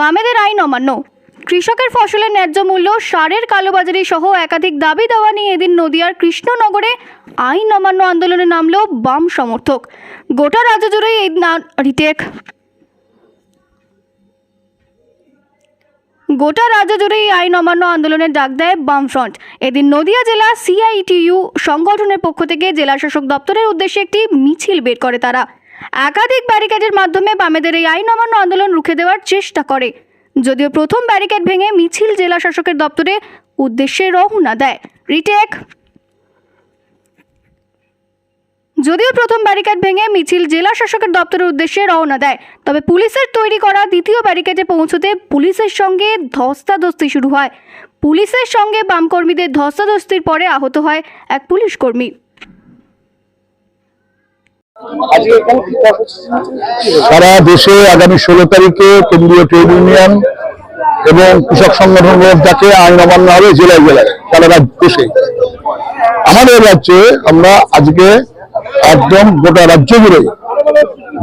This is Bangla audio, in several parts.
বামেদের আইন অমান্য কৃষকের ফসলের ন্যায্য মূল্য, সারের কালোবাজারি সহ একাধিক দাবি দেওয়া নিয়ে এদিন নদিয়ার কৃষ্ণনগরে আইন অমান্য আন্দোলনে নামল বাম সমর্থক। গোটা রাজ্য জুড়েই এই রিটেক। গোটা রাজ্য জুড়ে এই আইন অমান্য আন্দোলনের ডাক দেয় বামফ্রন্ট এদিন নদিয়া জেলা সিআইটিইউ সংগঠনের পক্ষ থেকে জেলা শাসক দপ্তরের উদ্দেশ্যে একটি মিছিল বের করে তারা। একাধিক ব্যারিকেডের মাধ্যমে বামেদের এই আইন অমান্য আন্দোলন রুখে দেওয়ার চেষ্টা করে। যদিও প্রথম ব্যারিকেড ভেঙে মিছিল জেলা শাসকের দপ্তরে উদ্দেশ্যে রওনা দেয় রিটেক। যদিও প্রথম ব্যারিকেড ভেঙে মিছিল জেলা শাসকের দপ্তরের উদ্দেশ্যে রওনা দেয়, তবে পুলিশের তৈরি করা দ্বিতীয় ব্যারিকেডে পৌঁছতে পুলিশের সঙ্গে ধস্তাধস্তি শুরু হয়। পুলিশের সঙ্গে বামকর্মীদের ধস্তাধস্তির পরে আহত হয় এক পুলিশ কর্মী আজকে এখানে কি কর্মসূচি সারা দেশে আগামী ষোলো তারিখে কেন্দ্রীয় ট্রেড ইউনিয়ন এবং কৃষক সংগঠন যাকে আইন অমান্য হবে জেলায় জেলায়, সারা দেশে আমাদের রাজ্যে আমরা আজকে একদম গোটা রাজ্য জুড়ে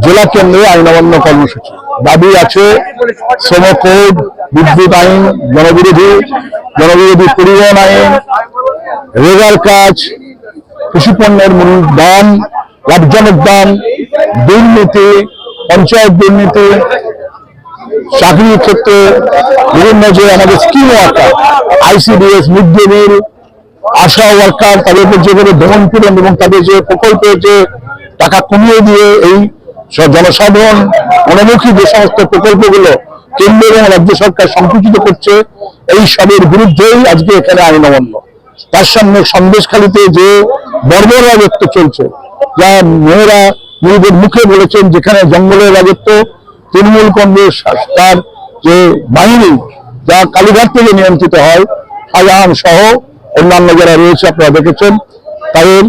জেলা কেন্দ্রে আইন অমান্য কর্মসূচি। দাবি আছে শ্রম কোড বিদ্যুৎ আইন, জনবিরোধী জনবিরোধী পরিবহন আইন রেগার কাজ, কৃষি পণ্যের মূল দাম লাভজনক দাম দুর্নীতি, পঞ্চায়েত দুর্নীতি চাকরির ক্ষেত্রে বিভিন্ন যে আমাদের scheme worker ICDS midday meal ASHA worker তাদেরকে যেভাবে দমন পীড়ন এবং তাদের যে প্রকল্পে যে টাকা কমিয়ে দিয়ে এই জনসাধারণ মনোমুখী যে সমস্ত প্রকল্পগুলো কেন্দ্র এবং রাজ্য সরকার সংকুচিত করছে, এই সবের বিরুদ্ধেই আজকে এখানে আইন অমান্য তার সামনে সন্দেশখালিতে যে বর্বর রাজত্ব চলছে যা মেয়েরা নিজেদের মুখে বলেছেন, যেখানে জঙ্গলের রাজত্ব, তৃণমূল কংগ্রেস তার যে বাহিনী, যা কালীঘাট থেকে নিয়ন্ত্রিত হয় শাহজাহান সহ অন্যান্য যারা রয়েছে আপনারা দেখেছেন, তাদের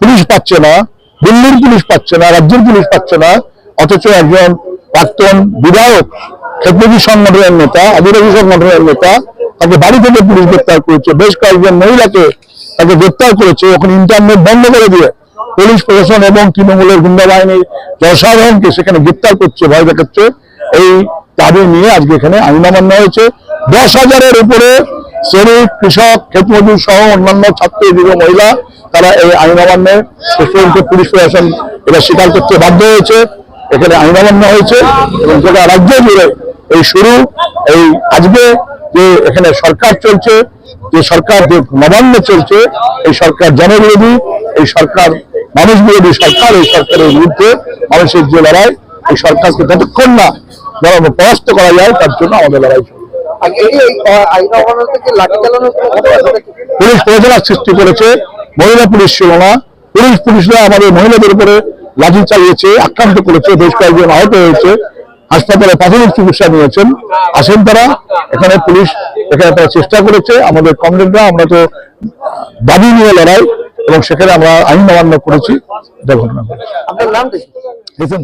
পুলিশ পাচ্ছে না, দিল্লির পুলিশ পাচ্ছে না, রাজ্যের পুলিশ পাচ্ছে না, অথচ একজন প্রাক্তন বিধায়ক ক্ষেত্রী সংগঠনের নেতা, আদিবাসী সংগঠনের নেতা, তাকে বাড়ি থেকে পুলিশ গ্রেপ্তার করেছে। বেশ কয়েকজন মহিলাকে তাকে গ্রেপ্তার করেছে। ওখানে ইন্টারনেট বন্ধ করে দিয়ে পুলিশ প্রশাসন এবং তৃণমূলের গুন্ডা বাহিনী জনসাধারণকে সেখানে গ্রেপ্তার করছে, ভয় দেখাচ্ছে। এই দাবি নিয়ে আজকে এখানে আইন অমান্য হয়েছে। দশ হাজারের উপরে শ্রমিক, কৃষক ক্ষেতমজুর সহ অন্যান্য ছাত্র, যুব, মহিলা, তারা এই আইন অমান্যে পুলিশ প্রশাসন এটা স্বীকার করতে বাধ্য হয়েছে। এখানে আইন অমান্য হয়েছে এবং গোটা রাজ্য জুড়ে এই শুরু। এই আজকে যে এখানে সরকার চলছে, যে সরকার যে নবান্ন চলছে, এই সরকার জনবিরোধী, এই সরকার মানুষ বিরোধী সরকার এই সরকারের বিরুদ্ধে মানুষের যে লড়াই এই সরকারকে যতক্ষণ না পরাস্ত করা যায় তার জন্য আমাদের লড়াই? পুলিশ প্রযোজনার সৃষ্টি করেছে মহিলা পুলিশ ছিল না। পুলিশ পুলিশরা আমাদের মহিলাদের উপরে লাঠি চালিয়েছে আক্রান্ত করেছে বেশ কয়েকজন আহত হয়েছে। হাসপাতালে প্রাথমিক চিকিৎসা নিয়েছেন। আসেন তারা এখানে পুলিশ এখানে তারা চেষ্টা করেছে। আমাদের কমরেডরা আমরা তো দাবি নিয়ে লড়াই। এবং সেখানে আমরা আইন অমান্য করেছি। এটা ঘটনা ঘটেছে